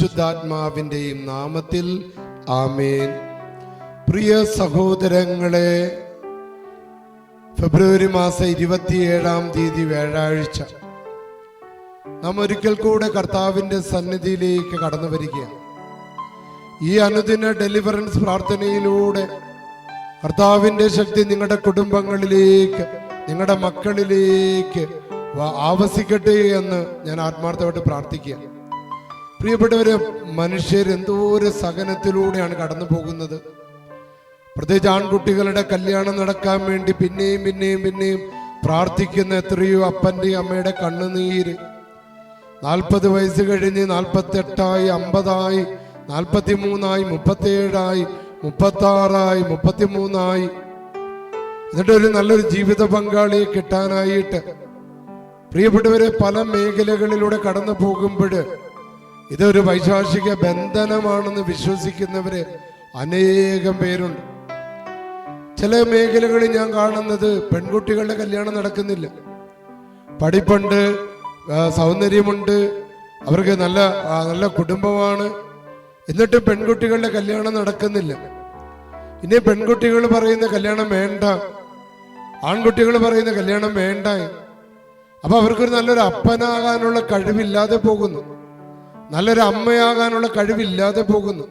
പരിശുദ്ധാത്മാവിന്റെയും നാമത്തിൽ ആമേൻ. പ്രിയ സഹോദരങ്ങളെ ഫെബ്രുവരി മാസം ഇരുപത്തിയേഴാം തീയതി വ്യാഴാഴ്ച നാം ഒരിക്കൽ കൂടെ കർത്താവിന്റെ സന്നിധിയിലേക്ക് കടന്നു വരികയാണ്. ഈ അനുദിന ഡെലിവറൻസ് പ്രാർത്ഥനയിലൂടെ കർത്താവിന്റെ ശക്തി നിങ്ങളുടെ കുടുംബങ്ങളിലേക്ക് നിങ്ങളുടെ മക്കളിലേക്ക് ആവസിക്കട്ടെ എന്ന് ഞാൻ ആത്മാർത്ഥമായിട്ട് പ്രാർത്ഥിക്കുക പ്രിയപ്പെട്ടവരെ മനുഷ്യർ എന്തോരം സഹനത്തിലൂടെയാണ് കടന്നു പോകുന്നത്. പ്രത്യേകിച്ച് ആൺകുട്ടികളുടെ കല്യാണം നടക്കാൻ വേണ്ടി പിന്നെയും പിന്നെയും പിന്നെയും പ്രാർത്ഥിക്കുന്ന എത്രയോ അപ്പന്റെയും അമ്മയുടെ കണ്ണുനീര്. നാൽപ്പത് വയസ്സ് കഴിഞ്ഞ് നാൽപ്പത്തെട്ടായി അമ്പതായി നാൽപ്പത്തി മൂന്നായി മുപ്പത്തിയേഴായി മുപ്പത്തി ആറായി മുപ്പത്തിമൂന്നായി. എന്നിട്ട് ഒരു നല്ലൊരു ജീവിത പങ്കാളിയെ കിട്ടാനായിട്ട് പ്രിയപ്പെട്ടവരെ പല മേഖലകളിലൂടെ കടന്നു പോകുമ്പോൾ ഇതൊരു വൈശാഷിക ബന്ധനമാണെന്ന് വിശ്വസിക്കുന്നവര് അനേകം പേരുണ്ട്. ചില മേഖലകളിൽ ഞാൻ കാണുന്നത് പെൺകുട്ടികളുടെ കല്യാണം നടക്കുന്നില്ല. പഠിപ്പുണ്ട് സൗന്ദര്യമുണ്ട് അവർക്ക് നല്ല നല്ല കുടുംബമാണ്. എന്നിട്ട് പെൺകുട്ടികളുടെ കല്യാണം നടക്കുന്നില്ല. ഇനി പെൺകുട്ടികൾ പറയുന്ന കല്യാണം വേണ്ട ആൺകുട്ടികൾ പറയുന്ന കല്യാണം വേണ്ട. അപ്പൊ അവർക്കൊരു നല്ലൊരു അപ്പനാകാനുള്ള കഴിവില്ലാതെ പോകുന്നു. നല്ലൊരു അമ്മയാകാനുള്ള കഴിവില്ലാതെ പോകുന്നു.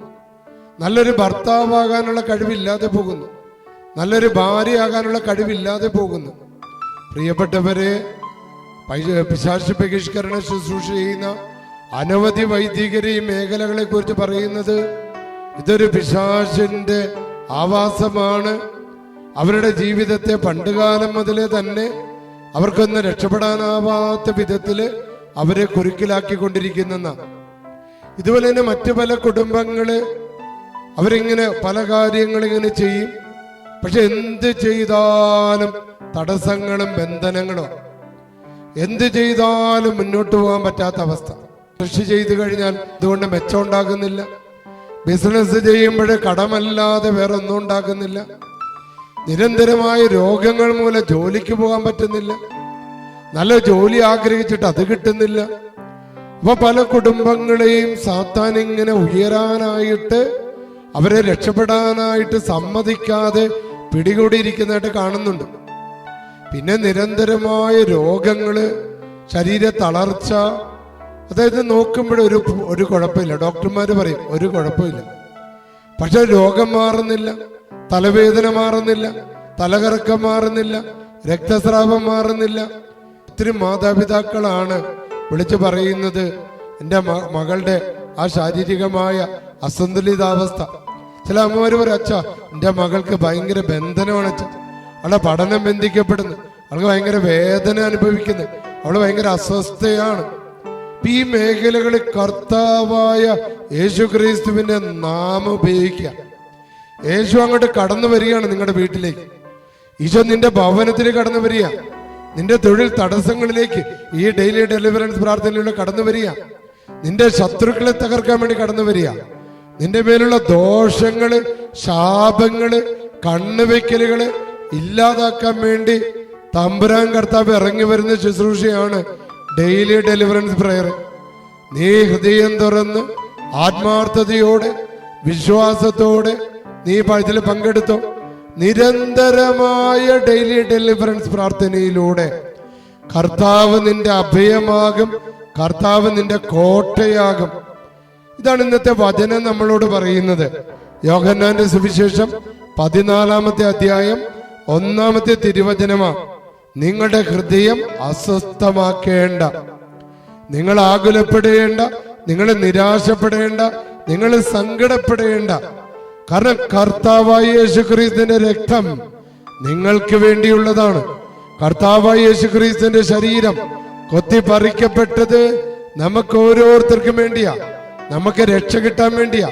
നല്ലൊരു ഭർത്താവാകാനുള്ള കഴിവില്ലാതെ പോകുന്നു. നല്ലൊരു ഭാര്യയാകാനുള്ള കഴിവില്ലാതെ പോകുന്നു. പ്രിയപ്പെട്ടവരെ പിശാശ ബഹിഷ്കരണ ശുശ്രൂഷ ചെയ്യുന്ന അനവധി വൈദികരെ ഈ മേഖലകളെ കുറിച്ച് പറയുന്നത് ഇതൊരു പിശാശിന്റെ ആവാസമാണ്. അവരുടെ ജീവിതത്തെ പണ്ടുകാലം മുതലേ തന്നെ അവർക്കൊന്ന് രക്ഷപ്പെടാനാവാത്ത വിധത്തിൽ അവരെ കുരുക്കിലാക്കിക്കൊണ്ടിരിക്കുന്ന ഇതുപോലെ തന്നെ മറ്റു പല കുടുംബങ്ങൾ അവരിങ്ങനെ പല കാര്യങ്ങൾ ഇങ്ങനെ ചെയ്യും. പക്ഷെ എന്ത് ചെയ്താലും തടസ്സങ്ങളും ബന്ധനങ്ങളും എന്ത് ചെയ്താലും മുന്നോട്ട് പോകാൻ പറ്റാത്ത അവസ്ഥ. കൃഷി ചെയ്തു കഴിഞ്ഞാൽ ഇതുകൊണ്ട് മെച്ചം ഉണ്ടാകുന്നില്ല. ബിസിനസ് ചെയ്യുമ്പോൾ കടമല്ലാതെ വേറെ ഒന്നും ഉണ്ടാകുന്നില്ല. നിരന്തരമായ രോഗങ്ങൾ മൂലം ജോലിക്ക് പോകാൻ പറ്റുന്നില്ല. നല്ല ജോലി ആഗ്രഹിച്ചിട്ട് അത് കിട്ടുന്നില്ല. അപ്പൊ പല കുടുംബങ്ങളെയും സാത്താൻ ഇങ്ങനെ ഉയരാനായിട്ട് അവരെ രക്ഷപ്പെടാനായിട്ട് സമ്മതിക്കാതെ പിടികൂടിയിരിക്കുന്നതായിട്ട് കാണുന്നുണ്ട്. പിന്നെ നിരന്തരമായ രോഗങ്ങൾ ശരീര തളർച്ച അതായത് നോക്കുമ്പോൾ ഒരു ഒരു കുഴപ്പമില്ല. ഡോക്ടർമാർ പറയും ഒരു കുഴപ്പമില്ല. പക്ഷെ രോഗം മാറുന്നില്ല തലവേദന മാറുന്നില്ല തലകറക്കം മാറുന്നില്ല രക്തസ്രാവം മാറുന്നില്ല. ഒത്തിരി മാതാപിതാക്കളാണ് വിളിച്ചു പറയുന്നത് എന്റെ മകളുടെ ആ ശാരീരികമായ അസന്തുലിതാവസ്ഥ. ചില അമ്മമാര് പറയും അച്ഛ എന്റെ മകൾക്ക് ഭയങ്കര ബന്ധനമാണ് അച്ഛ. അവളുടെ പഠനം ബന്ധിക്കപ്പെടുന്നു. അവൾക്ക് ഭയങ്കര വേദന അനുഭവിക്കുന്നു. അവൾ ഭയങ്കര അസ്വസ്ഥയാണ്. ഈ മേഖലകളിൽ കർത്താവായ യേശു ക്രിസ്തുവിന്റെ നാമം ഉപയോഗിക്കുക. യേശു അങ്ങോട്ട് കടന്നു വരികയാണ് നിങ്ങളുടെ വീട്ടിലേക്ക്. ഈശോ നിന്റെ ഭവനത്തിൽ കടന്നു വരിക. നിന്റെ തൊഴിൽ തടസ്സങ്ങളിലേക്ക് ഈ ഡെയിലി ഡെലിവറൻസ് പ്രാർത്ഥനയിലൂടെ കടന്നു വരിക. നിന്റെ ശത്രുക്കളെ തകർക്കാൻ വേണ്ടി കടന്നു വരിക. നിന്റെ മേലുള്ള ദോഷങ്ങൾ ശാപങ്ങൾ കണ്ണുവെക്കലുകൾ ഇല്ലാതാക്കാൻ വേണ്ടി തമ്പുരാൻ കർത്താവ് ഇറങ്ങി വരുന്ന ശുശ്രൂഷയാണ് ഡെയിലി ഡെലിവറൻസ് പ്രയർ നീ ഹൃദയം തുറന്ന് ആത്മാർത്ഥതയോടെ വിശ്വാസത്തോടെ നീ ഇതിൽ പങ്കെടുത്തോ. നിരന്തരമായ ഡെയിലി ഡെലിവറൻസ് പ്രാർത്ഥനയിലൂടെ കർത്താവ് നിന്റെ അഭയമാകും കർത്താവ് നിന്റെ കോട്ടയാകും. ഇതാണ് ഇന്നത്തെ വചനം നമ്മളോട് പറയുന്നത്. യോഗന്നാന്റെ സുവിശേഷം പതിനാലാമത്തെ അധ്യായം ഒന്നാമത്തെ തിരുവചനമാ. നിങ്ങളുടെ ഹൃദയം അസ്വസ്ഥമാക്കേണ്ട. നിങ്ങൾ ആകുലപ്പെടേണ്ട നിങ്ങൾ നിരാശപ്പെടേണ്ട നിങ്ങൾ സങ്കടപ്പെടേണ്ട. കാരണം കർത്താവായ യേശുക്രിസ്തുവിന്റെ രക്തം നിങ്ങൾക്ക് വേണ്ടിയുള്ളതാണ്. കർത്താവായ യേശുക്രിസ്തുവിന്റെ ശരീരം കൊത്തിപ്പറിക്കപ്പെട്ടത് നമുക്ക് ഓരോരുത്തർക്കും വേണ്ടിയാ. നമുക്ക് രക്ഷ കിട്ടാൻ വേണ്ടിയാ.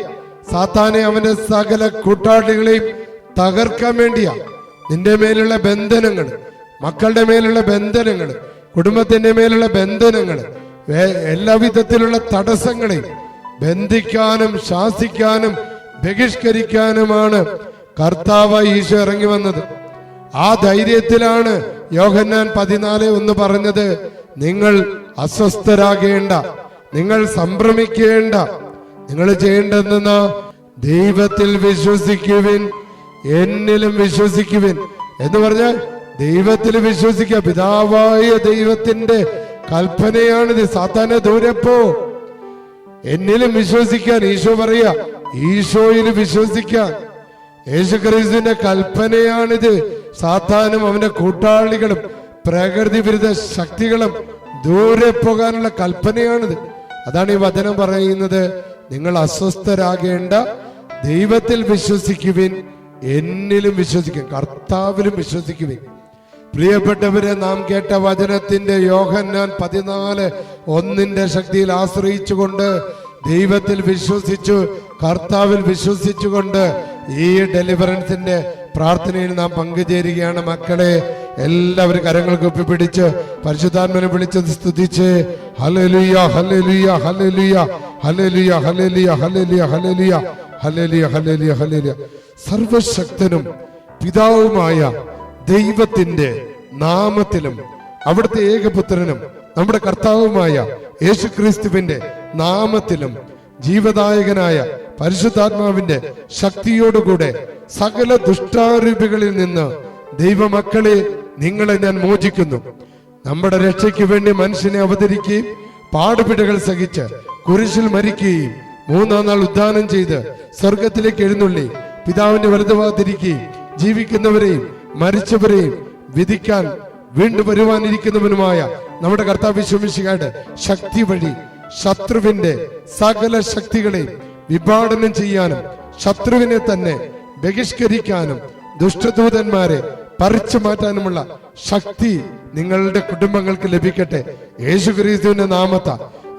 സാത്താനെ അവന്റെ സകല കൂട്ടാളികളെയും തകർക്കാൻ വേണ്ടിയാ. നിന്റെ മേലുള്ള ബന്ധനങ്ങൾ മക്കളുടെ മേലുള്ള ബന്ധനങ്ങൾ കുടുംബത്തിന്റെ മേലുള്ള ബന്ധനങ്ങൾ എല്ലാവിധത്തിലുള്ള എല്ലാ വിധത്തിലുള്ള തടസ്സങ്ങളെയും ബന്ധിക്കാനും ശാസിക്കാനും ബഹിഷ്കരിക്കാനുമാണ് കർത്താവ് ഈശോ ഇറങ്ങി വന്നത്. ആ ധൈര്യത്തിലാണ് യോഹന്നാൻ പതിനാല് ഒന്ന് പറഞ്ഞത് നിങ്ങൾ അസ്വസ്ഥരാകേണ്ട നിങ്ങൾ സംഭ്രമിക്കേണ്ട നിങ്ങൾ ചെയ്യേണ്ടതെന്ന ദൈവത്തിൽ വിശ്വസിക്കുവിൻ എന്നിലും വിശ്വസിക്കുവിൻ. എന്ന് പറഞ്ഞാൽ ദൈവത്തിൽ വിശ്വസിക്കുക. പിതാവായ ദൈവത്തിന്റെ കൽപ്പനയാണിത്. സാത്താനെ ദൂരെ പോ. എന്നിലും വിശ്വസിക്കാൻ ഈശോ പറയാ ഈശോയിൽ വിശ്വസിക്കാൻ. യേശുക്രിസ്തുവിന്റെ കൽപ്പനയാണിത്. സാത്താനും അവന്റെ കൂട്ടാളികളും പ്രകൃതി വിരുദ്ധ ശക്തികളും ദൂരെ പോകാനുള്ള കൽപ്പനയാണിത്. അതാണ് ഈ വചനം പറയുന്നത്. നിങ്ങൾ അസ്വസ്ഥരാകേണ്ട. ദൈവത്തിൽ വിശ്വസിക്കുവിൻ. എന്നിലും വിശ്വസിക്കും. കർത്താവിലും വിശ്വസിക്കുവിൻ. പ്രിയപ്പെട്ടവരെ നാം കേട്ട വചനത്തിന്റെ യോഹന്നാൻ പതിനാല് ഒന്നിന്റെ ശക്തിയിൽ ആശ്രയിച്ചുകൊണ്ട് ദൈവത്തിൽ വിശ്വസിച്ചു. കർത്താവിൽ വിശ്വസിച്ചുകൊണ്ട് ഈ ഡെലിവറൻസിന്റെ പ്രാർത്ഥനയിൽ നാം പങ്കുചേരുകയാണ് മക്കളെ. എല്ലാവരും കരങ്ങൾ കുപ്പി പിടിച്ച് പരിശുദ്ധാത്മനെ വിളിച്ച് സ്തുതിച്ച് ഹലലുയ ഹലലുയ ഹലലുയ ഹലലുയ ഹലലുയ ഹലലുയ ഹലലുയ ഹലലിയ ഹലലിയ ഹലലിയ സർവശക്തനും പിതാവുമായ ദൈവത്തിന്റെ നാമത്തിലും അവിടുത്തെ ഏകപുത്രനും നമ്മുടെ കർത്താവുമായ യേശുക്രിസ്തുവിന്റെ നാമത്തിലും ജീവദായകനായ പരിശുദ്ധാത്മാവിന്റെ ശക്തിയോടുകൂടെ സകല ദുഷ്ടാരൂപികളിൽ നിന്ന് ദൈവമക്കളെ നിങ്ങളെ ഞാൻ മോചിക്കുന്നു. നമ്മുടെ രക്ഷയ്ക്ക് വേണ്ടി മനുഷ്യനെ അവതരിക്കുകയും പാടുപിടകൾ സഹിച്ച് കുരിശിൽ മരിക്കുകയും മൂന്നാം നാൾ ഉദ്ധാനം ചെയ്ത് സ്വർഗത്തിലേക്ക് എഴുന്നള്ളി പിതാവിന്റെ വലുതുവാതിരിക്കുകയും ജീവിക്കുന്നവരെയും മരിച്ചവരെയും വിധിക്കാൻ വീണ്ടും വരുവാനിരിക്കുന്നവനുമായ നമ്മുടെ കർത്താവ് വിശ്വമിശികാട് ശക്തി വഴി ശത്രുവിന്റെ സകല ശക്തികളെയും വിഭാടനം ചെയ്യാനും ശത്രുവിനെ തന്നെ ബഹിഷ്കരിക്കാനും ദുഷ്ടദൂതന്മാരെ പറിച്ചു മാറ്റാനുമുള്ള ശക്തി നിങ്ങളുടെ കുടുംബങ്ങൾക്ക് ലഭിക്കട്ടെ. യേശു ക്രിസ്തുവിന്റെ നാമത്ത.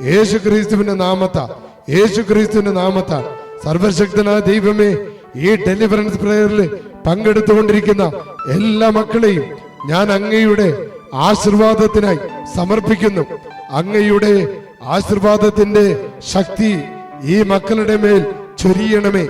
യേശു ക്രിസ്തുവിന്റെ നാമത്ത. യേശു ക്രിസ്തുവിന്റെ നാമത്ത. സർവശക്തനായ ദൈവമേ ഈ ഡെലിവറൻസ് പ്രേയറിൽ പങ്കെടുത്തുകൊണ്ടിരിക്കുന്ന എല്ലാ മക്കളെയും ഞാൻ അങ്ങയുടെ ആശീർവാദത്തിനായി സമർപ്പിക്കുന്നു. അങ്ങയുടെ ആശീർവാദത്തിന്റെ ശക്തി ഈ മക്കളുടെ മേൽ ചൊരിയണമേ.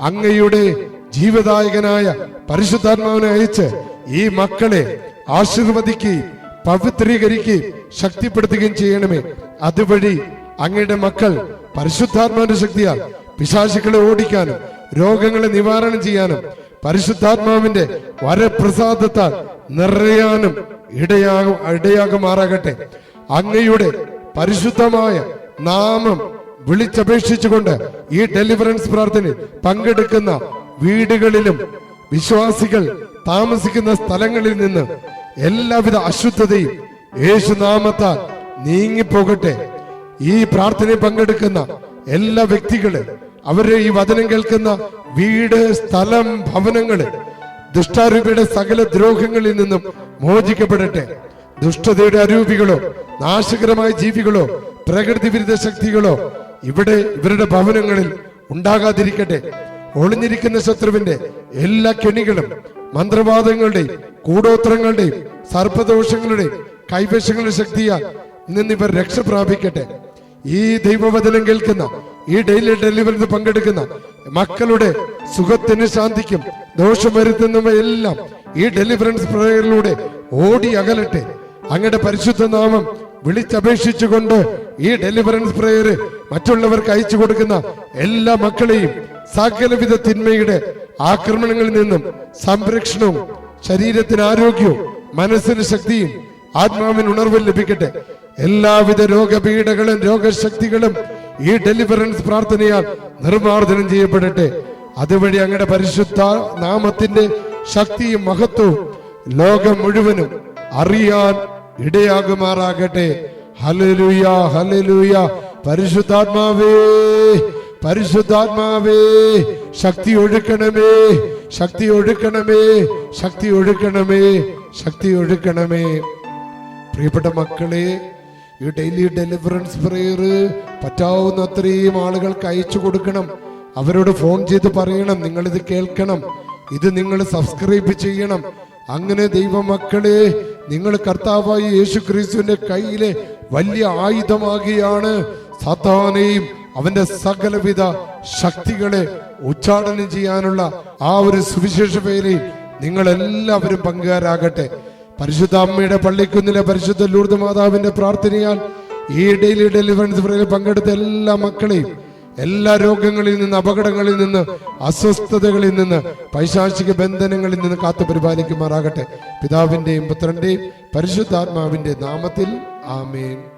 അങ്ങയുടെ ജീവദായകനായ പരിശുദ്ധാത്മാവിനെ അയച്ച് ഈ മക്കളെ ആശീർവദിക്കുകയും പവിത്രീകരിക്കുകയും ശക്തിപ്പെടുത്തുകയും ചെയ്യണമേ. അതുവഴി അങ്ങയുടെ മക്കൾ പരിശുദ്ധാത്മാവിന്റെ ശക്തിയാൽ പിശാശുക്കളെ ഓടിക്കാനും രോഗങ്ങളെ നിവാരണം ചെയ്യാനും പരിശുദ്ധാത്മാവിന്റെ വരപ്രസാദത്താൽ നിറയാനും ഇടയാകും ഇടയാകുമാറാകട്ടെ. അങ്ങയുടെ പരിശുദ്ധമായ നാമം വിളിച്ചപേക്ഷിച്ചുകൊണ്ട് ഈ ഡെലിവറൻസ് പ്രാർത്ഥന പങ്കെടുക്കുന്ന വീടുകളിലും വിശ്വാസികൾ താമസിക്കുന്ന സ്ഥലങ്ങളിൽ നിന്ന് എല്ലാവിധ അശുദ്ധതയും യേശുനാമത്താൽ നീങ്ങിപ്പോകട്ടെ. ഈ പ്രാർത്ഥനയിൽ പങ്കെടുക്കുന്ന എല്ലാ വ്യക്തികൾ അവരെ ഈ വചനം കേൾക്കുന്ന വീട് സ്ഥലം ഭവനങ്ങൾ ദുഷ്ടാരൂപിയുടെ സകല ദ്രോഹങ്ങളിൽ നിന്നും മോചിക്കപ്പെടട്ടെ. ദുഷ്ടതയുടെ അരൂപികളോ നാശകരമായ ജീവികളോ പ്രകൃതി വിരുദ്ധ ശക്തികളോ ഇവിടെ ഇവരുടെ ഭവനങ്ങളിൽ ഉണ്ടാകാതിരിക്കട്ടെ. ഒളിഞ്ഞിരിക്കുന്ന ശത്രുവിന്റെ എല്ലാ കെണികളും മന്ത്രവാദങ്ങളുടെയും കൂടോത്രങ്ങളുടെയും സർപ്പദോഷങ്ങളുടെയും കൈവശങ്ങളുടെ ശക്തിയാൽ നിന്ന് ഇവർ രക്ഷ പ്രാപിക്കട്ടെ. ഈ ദൈവവചനം കേൾക്കുന്ന ഈ ഡെയിലി ഡെലിവറി പങ്കെടുക്കുന്ന മക്കളുടെ സുഖത്തിന് ശാന്തിക്കും ദോഷം വരുത്തുന്നവയെല്ലാം ഈ ഡെലിവറൻസ് പ്രയറിലൂടെ ഓടി അകലട്ടെ. അങ്ങയുടെ പരിശുദ്ധ നാമം വിളിച്ചപേക്ഷിച്ചുകൊണ്ട് ഈ ഡെലിവറൻസ് പ്രേയർ മറ്റുള്ളവർക്ക് അയച്ചു കൊടുക്കുന്ന എല്ലാ മക്കളെയും സകലവിധ തിന്മയുടെ ആക്രമണങ്ങളിൽ നിന്നും സംരക്ഷണവും ശരീരത്തിന് ആരോഗ്യവും മനസ്സിന് ശക്തിയും ആത്മാവിന് ഉണർവും ലഭിക്കട്ടെ. എല്ലാവിധ രോഗപീഠകളും രോഗശക്തികളും ഈ ഡെലിവറൻസ് പ്രാർത്ഥനയാൽ നിർമാർജനം ചെയ്യപ്പെടട്ടെ. അതുവഴി അങ്ങയുടെ പരിശുദ്ധ നാമത്തിന്റെ ശക്തിയും മഹത്വവും ലോകം മുഴുവനും അറിയാൻ ഇടയാകുമാറാകട്ടെ. ഹലലുയ ഹലലുയ പരിശുദ്ധാത്മാവേ പരിശുദ്ധാത്മാവേ ശക്തി ഒഴുക്കണമേ ശക്തി ഒഴുക്കണമേ ശക്തി ഒഴുക്കണമേ ശക്തി ഒഴുക്കണമേ. പ്രിയപ്പെട്ട മക്കളെ ഈ ഡെയിലി ഡെലിവറൻസ് പ്രെയർ പറ്റാവുന്ന അത്രയും ആളുകൾക്ക് അയച്ചു കൊടുക്കണം. അവരോട് ഫോൺ ചെയ്ത് പറയണം നിങ്ങളിത് കേൾക്കണം. ഇത് നിങ്ങൾ സബ്സ്ക്രൈബ് ചെയ്യണം. അങ്ങനെ ദൈവമക്കളെ നിങ്ങൾ കർത്താവായി യേശു ക്രിസ്തുവിന്റെ കയ്യിലെ വലിയ ആയുധമാകിയാണ് സാത്താനെയും അവന്റെ സകലവിധ ശക്തികളെ ഉച്ചാടനം ചെയ്യാനുള്ള ആ ഒരു സുവിശേഷ പേരിൽ നിങ്ങൾ എല്ലാവരും പങ്കുകാരാകട്ടെ പരിശുദ്ധ അമ്മയുടെ പള്ളിക്കുന്നിലെ പരിശുദ്ധ ലൂർദ് മാതാവിന്റെ പ്രാർത്ഥനയാൽ ഈ ഡെയിലി ഡെലിവറൻസ് പങ്കെടുത്ത എല്ലാ മക്കളെയും എല്ലാ രോഗങ്ങളിൽ നിന്ന് അപകടങ്ങളിൽ നിന്ന് അസ്വസ്ഥതകളിൽ നിന്ന് പൈശാചിക ബന്ധനങ്ങളിൽ നിന്ന് കാത്തു പരിപാലിക്കുമാറാകട്ടെ. പിതാവിന്റെയും പുത്രന്റെയും പരിശുദ്ധാത്മാവിന്റെ നാമത്തിൽ ആമേൻ.